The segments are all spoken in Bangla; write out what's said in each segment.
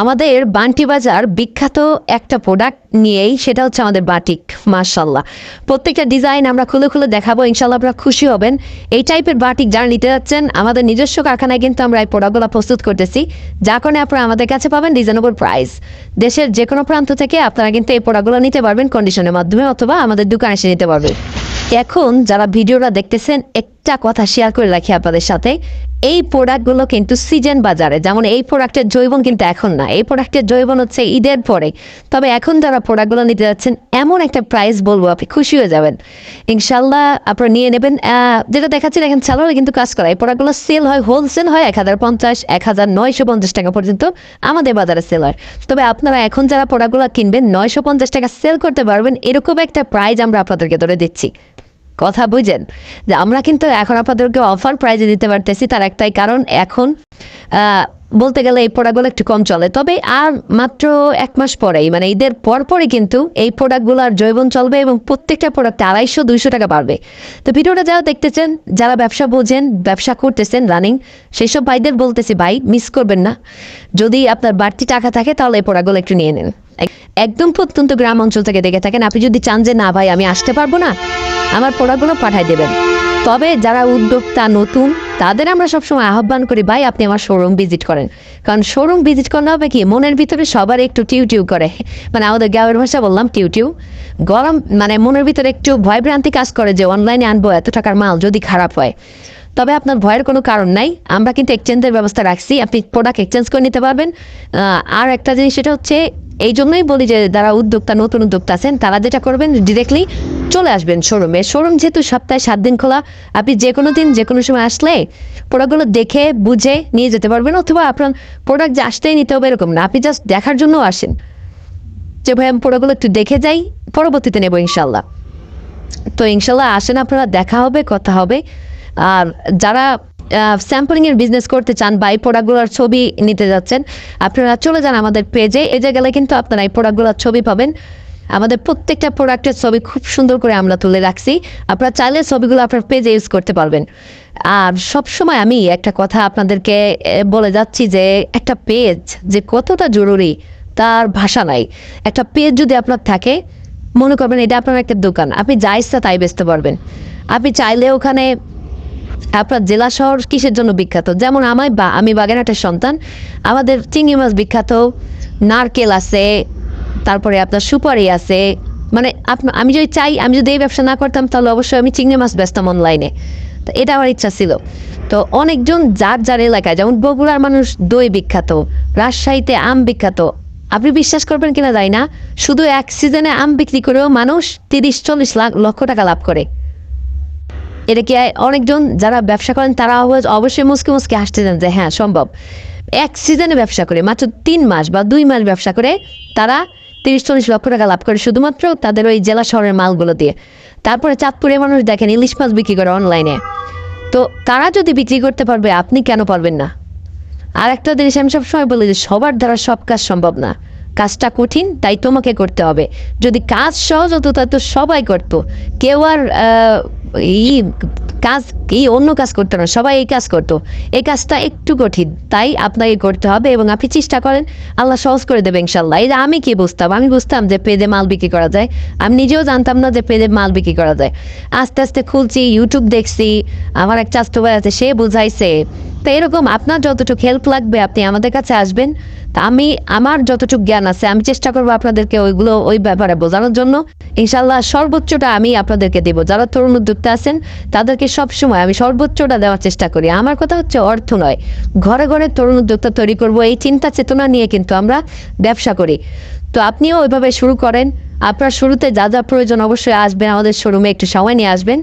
আমাদের বান্টি বাজার বিখ্যাত একটা প্রোডাক্ট নিয়েই, সেটা হচ্ছে আমাদের বাটিক মার্শাল্লাহ প্রত্যেকটা ডিজাইন আমরা খুলে খুলে দেখাবো ইনশাল্লাহ আপনারা খুশি হবেন। এই টাইপের বাটিক যারা নিতে যাচ্ছেন, আমাদের নিজস্ব কারখানায় কিন্তু আমরা এই প্রোডাক্টগুলো প্রস্তুত করতেছি। যার কারণে আপনারা আমাদের কাছে পাবেন রিজনেবল প্রাইস দেশের যে কোনো প্রান্ত থেকে আপনারা কিন্তু এই প্রোডাক্টগুলো নিতে পারবেন কন্ডিশনের মাধ্যমে, অথবা আমাদের দোকানে এসে নিতে পারবেন। এখন যারা ভিডিওটা দেখতেছেন একটা কথা শেয়ার করে রাখি আপনাদের সাথে। এই প্রোডাক্টগুলো কিন্তু সিজন বাজারে, যেমন এই প্রোডাক্টের জৈবন কিন্তু এখন না, এই প্রোডাক্টের জৈবন হচ্ছে ঈদের পরে। তবে এখন যারা প্রোডাক্টগুলো নিতে যাচ্ছেন, এমন একটা প্রাইস বলব, আপনি খুশি হয়ে যাবেন। ইনশাল্লাহ আপনারা নিয়ে নেবেন যেটা দেখাচ্ছি, দেখেন স্যালারে কিন্তু কাজ করা। এই প্রোডাক্টগুলো সেল হয় হোলসেল হয়, এক হাজার পঞ্চাশ, এক হাজার নয়শো পঞ্চাশ টাকা পর্যন্ত আমাদের বাজারে সেল হয়। তবে আপনারা এখন যারা প্রোডাক্টগুলো কিনবেন, নয়শো পঞ্চাশ টাকা সেল করতে পারবেন, এরকম একটা প্রাইজ আমরা আপনাদেরকে ধরে দিচ্ছি। কথা বুঝেন, যে আমরা কিন্তু এখন আপনাদেরকে অফার প্রাইজে দিতে পারতেছি তার একটাই কারণ এখন বলতে গেলে এই প্রোডাক্টগুলো একটু কম চলে। তবে আর মাত্র এক মাস পরেই মানে ঈদের পরপরই কিন্তু এই প্রোডাক্টগুলো আর জৈবন চলবে এবং প্রত্যেকটা প্রোডাক্ট আড়াইশো, দুইশো টাকা বাড়বে। তো ভিডিওটা যারা দেখতেছেন, যারা ব্যবসা বোঝেন, ব্যবসা করতেছেন রানিং সেই সব ভাইদের বলতেছি, ভাই মিস করবেন না। যদি আপনার বাড়তি টাকা থাকে তাহলে এই প্রোডাক্টগুলো একটু নিয়ে নেন। একদম প্রত্যন্ত গ্রাম অঞ্চল থেকে দেখে থাকেন, আপনি যদি চান যে না ভাই, আমি আসতে পারব না, আমার প্রোডাক্টগুলো পাঠাই দেবেন। তবে যারা উদ্যোক্তা নতুন, তাদের আমরা সবসময় আহ্বান করি, ভাই, আপনি আমার শোরুম ভিজিট করেন। কারণ শোরুম ভিজিট করলে হবে কি, মনের ভিতরে সবার একটু টিউ টিউ করে। মানে আমাদের গাঁয়ের ভাষা বললাম টিউ টিউ গরম মানে মনের ভিতরে একটু ভয়ভ্রান্তি কাজ করে যে অনলাইনে আনব, এত টাকার মাল যদি খারাপ হয়। তবে আপনার ভয়ের কোনো কারণ নাই। আমরা কিন্তু এক্সচেঞ্জের ব্যবস্থা রাখছি। আপনি প্রোডাক্ট এক্সচেঞ্জ করে নিতে পারবেন। আর একটা জিনিস, সেটা হচ্ছে এই জন্যই বলি যে যারা উদ্যোক্তা, নতুন উদ্যোক্তা আছেন, তারা যেটা করবেন ডিরেক্টলি চলে আসবেন শোরুমে শোরুম যেহেতু সপ্তাহে সাত দিন খোলা, আপনি যে কোনো দিন যে কোনো সময় আসলে প্রোডাক্টগুলো দেখে, বুঝে নিয়ে যেতে পারবেন, অথবা আপনার প্রোডাক্ট যে আসতেই নিতে হবে এরকম না, আপনি জাস্ট দেখার জন্য আসেন। যে ভাই, আমি প্রোডাক্টগুলো একটু দেখে যাই, পরবর্তীতে নেব ইনশাল্লাহ তো ইনশাল্লাহ আসেন আপনারা, দেখা হবে, কথা হবে। আর যারা স্যাম্পলিং এর বিজনেস করতে চান বা এই প্রোডাক্টগুলোর ছবি নিতে যাচ্ছেন, আপনারা চলে যান আমাদের পেজে এজে গেলে কিন্তু আপনারা এই প্রোডাক্টগুলোর ছবি পাবেন। আমাদের প্রত্যেকটা প্রোডাক্টের ছবি খুব সুন্দর করে আমরা তুলে রাখছি। আপনারা চাইলে ছবিগুলো আপনার পেজে ইউজ করতে পারবেন। আর সবসময় আমি একটা কথা আপনাদেরকে বলে যাচ্ছি যে, একটা পেজ যে কতটা জরুরি, তার ভাষা নাই। একটা পেজ যদি আপনার থাকে, মনে করবেন এটা আপনার একটা দোকান। আপনি যা ইচ্ছা তাই বেচতে পারবেন। আপনি চাইলে ওখানে আপনার জেলা শহর কিসের জন্য বিখ্যাত? যেমন আমায় বা আমি বাগেরহাটের সন্তান, আমাদের চিংড়ি মাছ বিখ্যাত, নারকেল আছে, তারপরে আপনার সুপারি আছে। মানে আমি যদি চাই, আমি যদি এই ব্যবসা না করতাম, তাহলে অবশ্যই আমি চিংড়ি মাছ বেচতাম অনলাইনে তো এটা আমার ইচ্ছা ছিল। তো অনেকজন যার যার এলাকায়, যেমন বগুড়ার মানুষ দই বিখ্যাত, রাজশাহীতে আম বিখ্যাত। আপনি বিশ্বাস করবেন কিনা যাই না, শুধু এক সিজনে আম বিক্রি করেও মানুষ তিরিশ, চল্লিশ লাখ, লক্ষ টাকা লাভ করে। এটা কি অনেকজন যারা ব্যবসা করেন, তারা অবশ্যই মুসকে মুসকে হাসতে চান যে হ্যাঁ সম্ভব। এক সিজনে ব্যবসা করে, মাত্র তিন মাস বা দুই মাস ব্যবসা করে, তারা তিরিশ চল্লিশ লক্ষ টাকা লাভ করে শুধুমাত্র তাদের ওই জেলা শহরের মালগুলো দিয়ে। তারপরে চাঁদপুরে মানুষ দেখেন, ইলিশ মাছ বিক্রি করে অনলাইনে তো তারা যদি বিক্রি করতে পারবে, আপনি কেন পারবেন না? আর একটা জিনিস আমি সবসময় বলি যে, সবার দ্বারা সব কাজ সম্ভব না। কাজটা কঠিন, তাই তোমাকে করতে হবে। যদি কাজ সহজ হতো তা তো সবাই করতো। কেউ আর ই, কাজ কি অন্য কাজ করতো না, সবাই এই কাজ করতো। এই কাজটা একটু কঠিন, তাই আপনাকে করতে হবে এবং আপনি চেষ্টা করেন, আল্লাহ সহজ করে দেবে ইনশাল্লাহ এই যে আমি কি বুঝতাম? আমি বুঝতাম যে পেদে মাল বিক্রি করা যায়। আমি নিজেও জানতাম না যে পেদে মাল বিক্রি করা যায়। আস্তে আস্তে খুলছি ইউটিউব দেখছি, আমার এক চাস্তো ভাই আছে, সে বুঝাইছে। তো এরকম আপনার যতটুকু হেল্প লাগবে, আপনি আমাদের কাছে আসবেন। আমি, আমার যতটুকু জ্ঞান আছে, আমি চেষ্টা করব আপনাদেরকে ওইগুলো, ওই ব্যাপারে বোঝানোর জন্য। ইনশাল্লাহ সর্বোচ্চটা আমি আপনাদেরকে দেবো। যারা তরুণ উদ্যোক্তা আছেন, তাদেরকে সবসময় আমি সর্বোচ্চটা দেওয়ার চেষ্টা করি। আমার কথা হচ্ছে অর্থ নয়। ঘরে ঘরে তরুণ উদ্যোক্তা তৈরি করব, এই চিন্তা চেতনা নিয়ে কিন্তু আমরা ব্যবসা করি। তো আপনিও ওইভাবে শুরু করেন। আপনার শুরুতে যা যা প্রয়োজন অবশ্যই আসবেন। আমাদের শোরুমে একটু সময় নিয়ে আসবেন।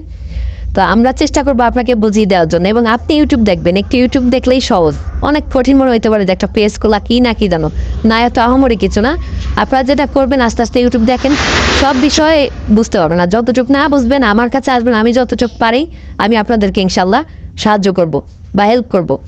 তো আমরা চেষ্টা করব আপনাকে বুঝিয়ে দেওয়ার জন্য। এবং আপনি ইউটিউব দেখবেন। একটু ইউটিউব দেখলেই সহজ। অনেক কঠিন মনে হইতে পারে যে একটা পেজ খোলা কি না কি জানো। না, এত আহমরি কিছু না। আপনারা যেটা করবেন, আস্তে আস্তে ইউটিউব দেখেন। সব বিষয়ে বুঝতে পারবেন। না যতটুকু না বুঝবেন, আমার কাছে আসবেন, আমি যতটুকু পারি, আমি আপনাদেরকে ইনশাল্লাহ সাহায্য করব বা হেল্প করব।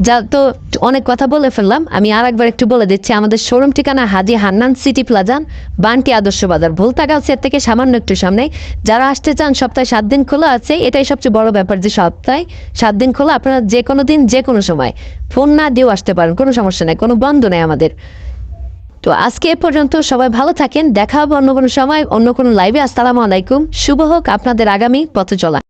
যা, তো অনেক কথা বলে ফেললাম। আমি আর একবার একটু বলে দিচ্ছি, আমাদের শোরুম ঠিকানা হাজি হান্নান সিটি প্লাজান বান্টি আদর্শ বাজার ভুলতাগাছের থেকে সামান্য একটু সামনে। যারা আসতে চান, সপ্তাহে সাত দিন খোলা আছে। এটাই সবচেয়ে বড় ব্যাপার যে সপ্তাহে সাত দিন খোলা, আপনারা যে কোনো দিন, যে কোনো সময় ফোন না দিয়েও আসতে পারেন, কোনো সমস্যা নেই, কোনো বন্ধ নেই আমাদের। তো আজকে এ পর্যন্ত সবাই ভালো থাকেন, দেখা হবে অন্য কোনো সময়, অন্য কোনো লাইভে আসসালামু আলাইকুম, শুভ হোক আপনাদের আগামী পথ চলা